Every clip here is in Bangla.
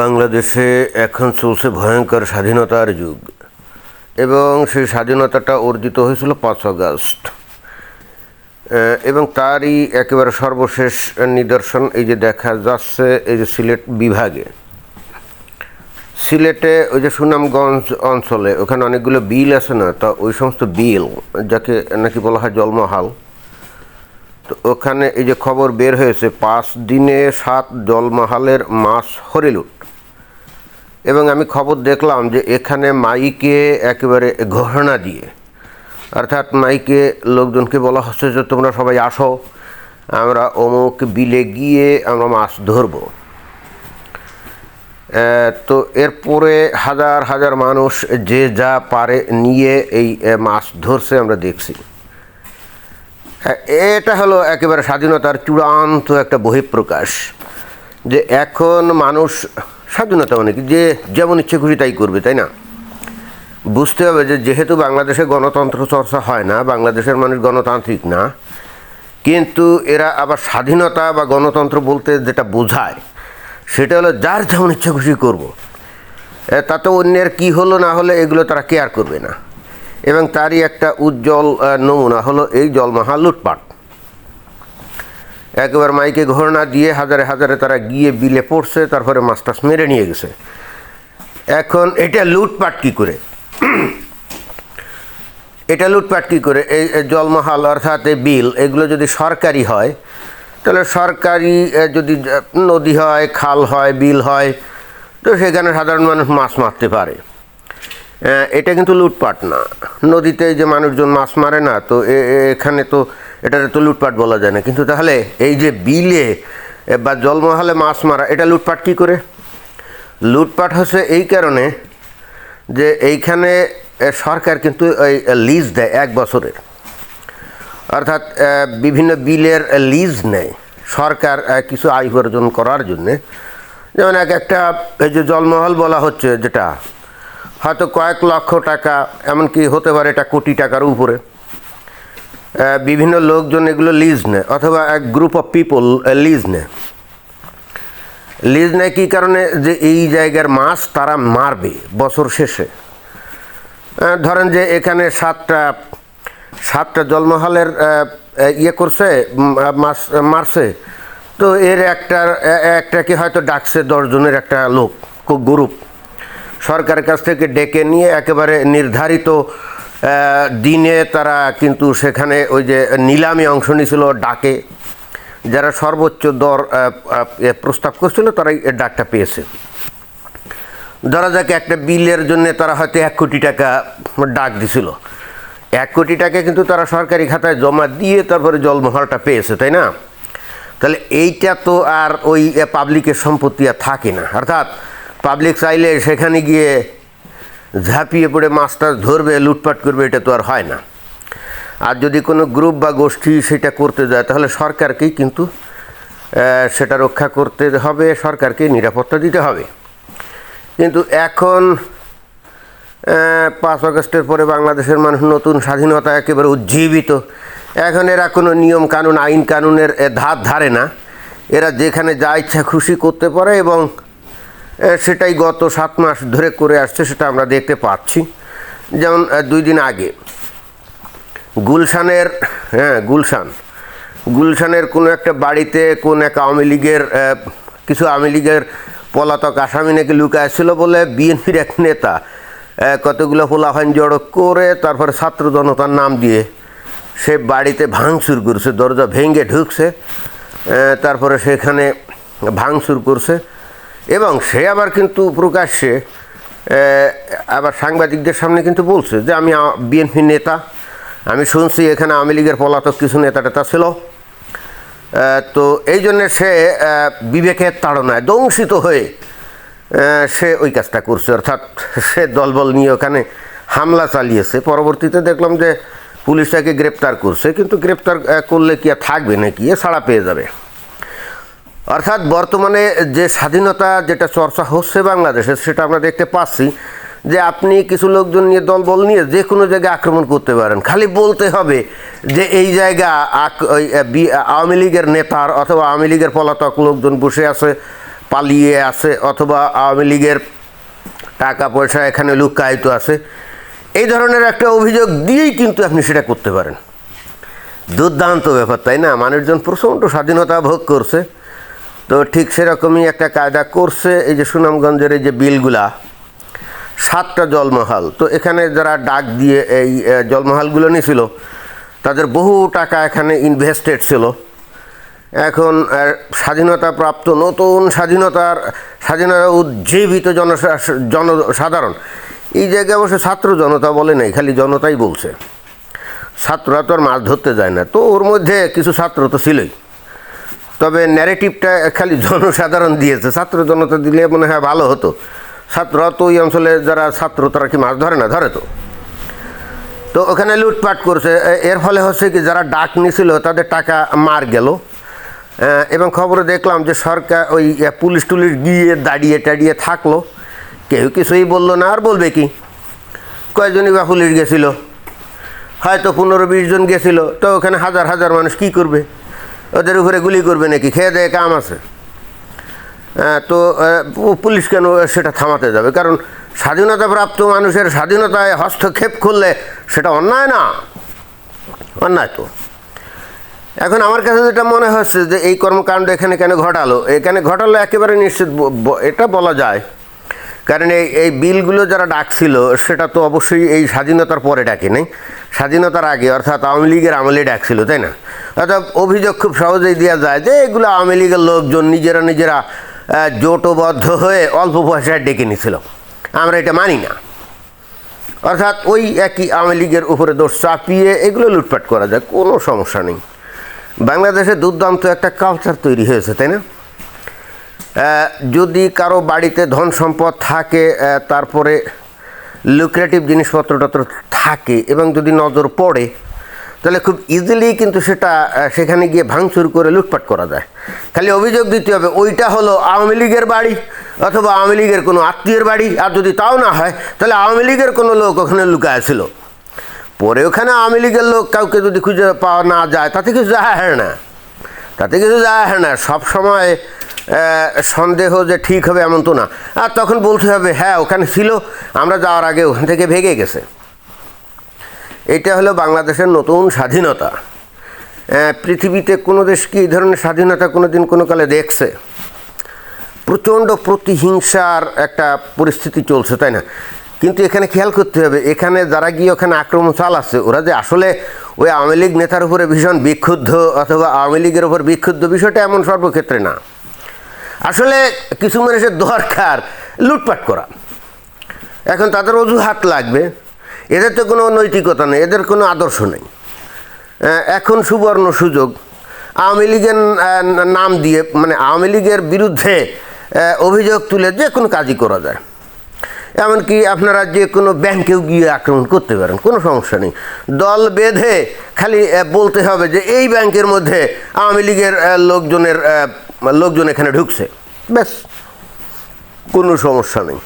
বাংলাদেশে এখন চলছে ভয়ঙ্কর স্বাধীনতার যুগ। এবং সেই স্বাধীনতাটা অর্জিত হয়েছিল পাঁচ আগস্ট। এবং তারই একেবারে সর্বশেষ নিদর্শন এই যে দেখা যাচ্ছে এই যে সিলেট বিভাগে। সিলেটে ওই যে সুনামগঞ্জ অঞ্চলে ওখানে অনেকগুলো বিল আছে না, তা ওই সমস্ত বিল, যাকে নাকি বলা হয় জলমহাল তো ওখানে এই যে খবর বের হয়েছে, পাঁচ দিনে সাত জলমহালের মাছ হরিলুট এবং আমি খবর দেখলাম যে এখানে মাইকে একেবারে ঘোষণা দিয়ে, অর্থাৎ মাইকে লোকজনকে বলা হচ্ছে যে তোমরা সবাই আসো, আমরা অমুক বিলে গিয়ে আমরা মাছ ধরবো। তো এরপরে হাজার হাজার মানুষ যে যা পারে নিয়ে এই মাছ ধরছে আমরা দেখছি। এটা হলো একেবারে স্বাধীনতার চূড়ান্ত একটা বহিঃপ্রকাশ যে এখন মানুষ, স্বাধীনতা অনেক যে যেমন ইচ্ছে খুশি তাই করবে, তাই না? বুঝতে হবে যে যেহেতু বাংলাদেশে গণতন্ত্র চর্চা হয় না, বাংলাদেশের মানুষ গণতান্ত্রিক না, কিন্তু এরা আবার স্বাধীনতা বা গণতন্ত্র বলতে যেটা বোঝায়, সেটা হলো যার যেমন ইচ্ছা খুশি করব। তাতে অন্যের কি হলো না হলে এগুলো তারা কেয়ার করবে না। এবং তারই একটা উজ্জ্বল নমুনা হলো এই জলমহা লুটপাট। একেবারে মাইকে ঘোষণা দিয়ে হাজারে হাজারে তারা গিয়ে বিলে পড়ছে, তারপরে মাছ টাছ মেরে নিয়ে গেছে। এখন এটা লুটপাট কি করে? এটা লুটপাট কী করে? এই জলমহাল অর্থাৎ এই বিল, এগুলো যদি সরকারি হয়, তাহলে সরকারি যদি নদী হয়, খাল হয়, বিল হয়, তো সেখানে সাধারণ মানুষ মাছ মারতে পারে। এটা কিন্তু লুটপাট না। নদীতে যে মানুষজন মাছ মারে না, তো এখানে তো এটাতে তো লুটপাট বলা যায় না। কিন্তু তাহলে এই যে বিলে বা জলমহালে মাছ মারা, এটা লুটপাট কী করে? লুটপাট হচ্ছে এই কারণে যে এইখানে সরকার কিন্তু ওই লিজ দেয় এক বছরের অর্থাৎ বিভিন্ন বিলের লিজ নেয়। সরকার কিছু আয় উপার্জন করার জন্যে। যেমন এক একটা, এই যে জলমহল বলা হচ্ছে যেটা হয়তো কয়েক লক্ষ টাকা, এমনকি হতে পারে এটা কোটি টাকার উপরে। বিভিন্ন লোকজন এগুলো লিজ নেয়, অথবা এক গ্রুপ অফ পিপল লিজ নেয়। লিজ নেয় কী কারণে? যে এই জায়গার মাছ তারা মারবে বছর শেষে। ধরেন যে এখানে সাতটা সাতটা জলমহলের ইয়ে করছে মাছ মারছে। তো এর একটা একটাকে হয়তো ডাকছে দশজনের একটা লোক গ্রুপ সরকারের কাছ থেকে ডেকে নিয়ে একেবারে নির্ধারিত দিনে তারা কিন্তু সেখানে ওই যে নিলামি অংশ নিয়েছিল ডাকে। যারা সর্বোচ্চ দর প্রস্তাব করছিল তারাই ডাকটা পেয়েছে। ধরা যাক একটা বিলের জন্য তারা হয়তো এক কোটি টাকা ডাক দিছিল। এক কোটি টাকা কিন্তু তারা সরকারি খাতায় জমা দিয়ে তারপরে জলমহলটা পেয়েছে, তাই না? তাহলে এইটা তো আর ওই পাবলিকের সম্পত্তি আর থাকে না। অর্থাৎ পাবলিক চাইলে সেখানে গিয়ে ঝাঁপিয়ে পড়ে মাছ টাছ ধরবে, লুটপাট করবে, এটা তো আর হয় না। আর যদি কোনো গ্রুপ বা গোষ্ঠী সেটা করতে যায়, তাহলে সরকারকেই কিন্তু সেটা রক্ষা করতে হবে, সরকারকে নিরাপত্তা দিতে হবে। কিন্তু এখন পাঁচ আগস্টের পরে বাংলাদেশের মানুষ নতুন স্বাধীনতা একেবারে উজ্জীবিত। এখন এরা কোনো নিয়ম কানুন, আইন কানুনের ধার ধারে না। এরা যেখানে যা ইচ্ছা খুশি করতে পারে এবং সেটাই গত সাত মাস ধরে করে আসছে, সেটা আমরা দেখতে পাচ্ছি। যেমন দুই দিন আগে, গুলশানের হ্যাঁ গুলশান, গুলশানের কোনো একটা বাড়িতে কোন এক আওয়ামী লীগের কিছু আওয়ামী লীগের পলাতক আসামি নাকি লুকায় ছিল বলে বিএনপির এক নেতা কতগুলো পোলাহান জড়ো করে তারপরে ছাত্র জনতার নাম দিয়ে সে বাড়িতে ভাঙচুর করছে, দরজা ভেঙে ঢুকছে তারপরে সেখানে ভাঙচুর করছে। এবং সে আবার কিন্তু প্রকাশ্যে আবার সাংবাদিকদের সামনে কিন্তু বলছে যে আমি বিএনপি নেতা, আমি শুনছি এখানে আওয়ামী লীগের পলাতক কিছু নেতা টেতা ছিল। তো এই জন্যে সে বিবেকের তাড়নায় দংশিত হয়ে সে ওই কাজটা করছে। অর্থাৎ সে দলবল নিয়ে ওখানে হামলা চালিয়েছে। পরবর্তীতে দেখলাম যে পুলিশ তাকে গ্রেপ্তার করছে, কিন্তু গ্রেপ্তার করলে কি আর থাকবে নাকি? এ ছাড়া পেয়ে যাবে। অর্থাৎ বর্তমানে যে স্বাধীনতা যেটা চর্চা হচ্ছে বাংলাদেশে, সেটা আমরা দেখতে পাচ্ছি যে আপনি কিছু লোকজন নিয়ে দলবল নিয়ে যে কোনো জায়গায় আক্রমণ করতে পারেন। খালি বলতে হবে যে এই জায়গা আওয়ামী লীগের নেতার অথবা আওয়ামী লীগের পলাতক লোকজন বসে আছে, পালিয়ে আছে, অথবা আওয়ামী লীগের টাকা পয়সা এখানে লুকায়িত আছে। এই ধরনের একটা অভিযোগ দিয়েই কিন্তু আপনি সেটা করতে পারেন। দুর্দান্ত ব্যাপার, তাই না? মানুষজন প্রচণ্ড স্বাধীনতা ভোগ করছে। তো ঠিক সেরকমই একটা কায়দা করছে এই যে সুনামগঞ্জের এই যে বিলগুলা সাতটা জলমহাল। তো এখানে যারা ডাক দিয়ে এই জলমহালগুলো নিয়েছিল তাদের বহু টাকা এখানে ইনভেস্টেড ছিল। এখন আহ, স্বাধীনতাপ্রাপ্ত নতুন স্বাধীনতার স্বাধীনতা উজ্জীবিত জন জনসাধারণ। এই জায়গায় অবশ্য ছাত্র জনতা বলে নাই খালি জনতাই বলছে। ছাত্ররা তো আর মাছ ধরতে যায় না। তো ওর মধ্যে কিছু ছাত্র তো ছিলই। তবে ন্যারেটিভটা খালি জনসাধারণ দিয়েছে। ছাত্র জনতা দিলে মনে হয় ভালো হতো। ছাত্র তো ওই অঞ্চলে যারা ছাত্র, তারা কি মাছ ধরে না? ধরে তো। তো ওখানে লুটপাট করছে। এর ফলে হচ্ছে কি, যারা ডাক নিছিল, তাদের টাকা মার গেল। এবং খবরে দেখলাম যে সরকার ওই পুলিশ টুলিশ গিয়ে দাঁড়িয়ে টাড়িয়ে থাকল। কেউ কিছুই বলল না, আর বলবে কি? কয়জনই বা পুলিশ গেছিল? হয়তো পনেরো বিশ জন গেছিল। তো ওখানে হাজার হাজার মানুষ কি করবে? ওদের উপরে গুলি করবে নাকি? খেয়ে দেয়ে কাম আছে। আহ, তো পুলিশ কেন সেটা থামাতে যাবে? কারণ স্বাধীনতাপ্রাপ্ত মানুষের স্বাধীনতায় হস্তক্ষেপ করলে সেটা অন্যায় না। অন্যায় তো। এখন আমার কাছে যেটা মনে হচ্ছে যে এই কর্মকাণ্ড এখানে কেন ঘটালো? এখানে ঘটালো একেবারে নিশ্চিত এটা বলা যায়। কারণ এই এই বিলগুলো যারা ডাকছিল সেটা তো অবশ্যই এই স্বাধীনতার পরে ডাকে নেই স্বাধীনতার আগে অর্থাৎ আওয়ামী লীগের আমলে ডাকছিল তাই না? অর্থাৎ অভিযোগ খুব সহজেই দেওয়া যায় যে এগুলো আওয়ামী লীগের লোকজন নিজেরা নিজেরা জোটবদ্ধ হয়ে অল্প পয়সায় ডেকে নিছিল আমরা এটা মানি না। অর্থাৎ ওই একই আওয়ামী লীগের উপরে দোষ চাপিয়ে এগুলো লুটপাট করা যায়, কোনো সমস্যা নেই। বাংলাদেশে দুর্দান্ত একটা কালচার তৈরি হয়েছে, তাই না? যদি কারও বাড়িতে ধন সম্পদ থাকে তারপরে লুক্রেটিভ জিনিসপত্র টত্র থাকে এবং যদি নজর পড়ে তাহলে খুব ইজিলি কিন্তু সেটা সেখানে গিয়ে ভাঙচুর করে লুটপাট করা যায়। খালি অভিযোগ দিতে হবে, ওইটা হলো আওয়ামী লীগের বাড়ি অথবা আওয়ামী লীগের কোনো আত্মীয়ের বাড়ি, আর যদি তাও না হয়, তাহলে আওয়ামী লীগের কোনো লোক ওখানে লুকায় ছিল। পরে ওখানে আওয়ামী লীগের লোক কাউকে যদি খুঁজে পাওয়া না যায়, তাতে কিছু যায় না। তাতে কিছু যায় না। সবসময় সন্দেহ যে ঠিক হবে এমন তো না। আর তখন বলতে হবে হ্যাঁ ওখানে ছিল, আমরা যাওয়ার আগে ওখান থেকে ভেগে গেছে। এটা হলো বাংলাদেশের নতুন স্বাধীনতা। পৃথিবীতে কোনো দেশ কি এই ধরনের স্বাধীনতা কোনো দিন কোনো কালে দেখছে? প্রচণ্ড প্রতিহিংসার একটা পরিস্থিতি চলছে, তাই না? কিন্তু এখানে খেয়াল করতে হবে, এখানে যারা গিয়ে ওখানে আক্রমণ চালাচ্ছে, ওরা যে আসলে ওই আওয়ামী লীগ নেতার উপরে ভীষণ বিক্ষুব্ধ অথবা আওয়ামী লীগের উপর বিক্ষুব্ধ, বিষয়টা এমন সর্বক্ষেত্রে না। আসলে কিছু মানুষের দরকার, লুটপাট করা। এখন তাদের অজুহাত লাগবে এদের তো কোনো নৈতিকতা নেই, এদের কোনো আদর্শ নেই। এখন সুবর্ণ সুযোগ। আওয়ামী লীগের নাম দিয়ে মানে আওয়ামী লীগের বিরুদ্ধে অভিযোগ তুলে যে কোনো কাজই করা যায়। এমনকি আপনারা যে কোনো ব্যাংকেও গিয়ে আক্রমণ করতে পারেন, কোনো সমস্যা নেই। দল বেঁধে খালি বলতে হবে যে এই ব্যাংকের মধ্যে আওয়ামী লীগের লোকজনের লোকজন এখানে ঢুকছে। ব্যাস, কোনো সমস্যা নেই।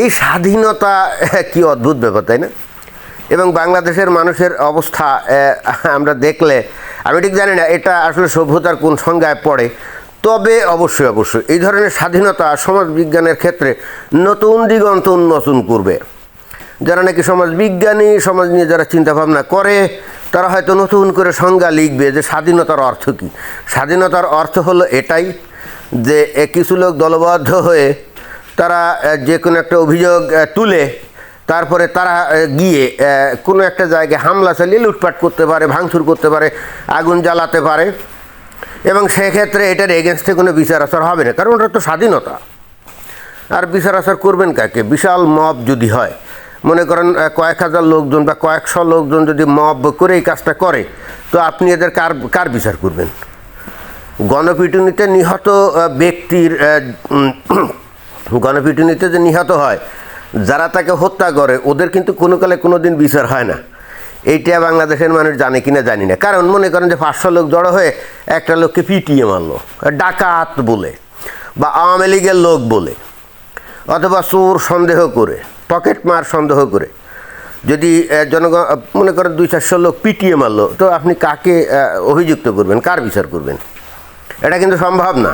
এই স্বাধীনতা কি অদ্ভুত ব্যাপার, তাই না? এবং বাংলাদেশের মানুষের অবস্থা আমরা দেখলে, আমি ঠিক জানি না এটা আসলে সভ্যতার কোন সংজ্ঞায় পড়ে, তবে অবশ্যই অবশ্যই, এই ধরনের স্বাধীনতা সমাজ বিজ্ঞানের ক্ষেত্রে নতুন দিগন্ত উন্মোচন করবে। যারা নাকি সমাজ বিজ্ঞানী সমাজ নিয়ে যারা চিন্তাভাবনা করে, তারা হয়তো নতুন করে সংজ্ঞা লিখবে যে স্বাধীনতার অর্থ কী? স্বাধীনতার অর্থ হলো এটাই যে কিছু লোক দলবদ্ধ হয়ে তারা যে কোনো একটা অভিযোগ তুলে তারপরে তারা গিয়ে কোনো একটা জায়গায় হামলা চালিয়ে লুটপাট করতে পারে, ভাঙচুর করতে পারে, আগুন জ্বালাতে পারে। এবং সেক্ষেত্রে এটার এগেনস্টে কোনো বিচার আচার হবে না, কারণ ওটা তো স্বাধীনতা। আর বিচার আচার করবেন কাকে? বিশাল মব যদি হয়, মনে করেন কয়েক হাজার লোকজন বা কয়েকশো লোকজন যদি মব করে এই কাজটা করে, তো আপনি এদের কার কার বিচার করবেন? গণপিটুনিতে নিহত ব্যক্তির গণপিটুনিতে যে নিহত হয়, যারা তাকে হত্যা করে, ওদের কিন্তু কোনো কালে কোনো দিন বিচার হয় না। এইটা বাংলাদেশের মানুষ জানে কি না জানি না। কারণ মনে করেন যে পাঁচশো লোক জড়ো হয়ে একটা লোককে পিটিয়ে মারলো, ডাকাত বলে, বা আওয়ামী লীগের লোক বলে, অথবা চোর সন্দেহ করে, পকেট মার সন্দেহ করে। যদি জনগণ, মনে করেন দুই চারশো লোক পিটিয়ে মারলো, তো আপনি কাকে অভিযুক্ত করবেন? কার বিচার করবেন? এটা কিন্তু সম্ভব না।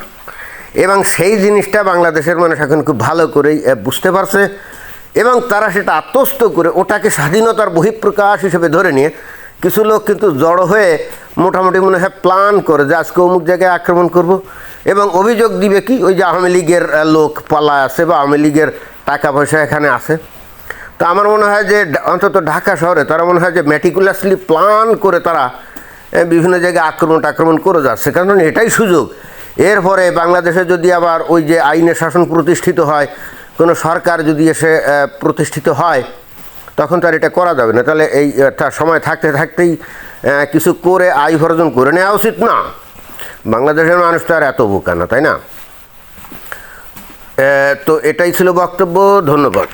এবং সেই জিনিসটা বাংলাদেশের মানুষ এখন খুব ভালো করেই বুঝতে পারছে। এবং তারা সেটা আত্মস্থ করে ওটাকে স্বাধীনতার বহিঃপ্রকাশ হিসেবে ধরে নিয়ে কিছু লোক কিন্তু জড়ো হয়ে মোটামুটি মনে হয় প্ল্যান করে যে আজকে অমুক জায়গায় আক্রমণ করব। এবং অভিযোগ দিবে কি? ওই যে আওয়ামী লীগের লোক পালা আছে বা আওয়ামী লীগের টাকা পয়সা এখানে আছে। তো আমার মনে হয় যে অন্তত ঢাকা শহরে তারা মনে হয় যে ম্যাটিকুলাসলি প্ল্যান করে তারা বিভিন্ন জায়গায় আক্রমণ আক্রমণ করে যাচ্ছে। কারণ এটাই সুযোগ। এরপরে বাংলাদেশে যদি আবার ওই যে আইনের শাসন প্রতিষ্ঠিত হয়, কোনো সরকার যদি এসে প্রতিষ্ঠিত হয়, তখন তার এটা করা যাবে না। তাহলে এই সময় থাকতে থাকতেই কিছু করে আয় উপার্জন করে নেওয়া উচিত না। বাংলাদেশের মানুষ তো আর এত বোকা না, তাই না? তো এটাই ছিল বক্তব্য। ধন্যবাদ।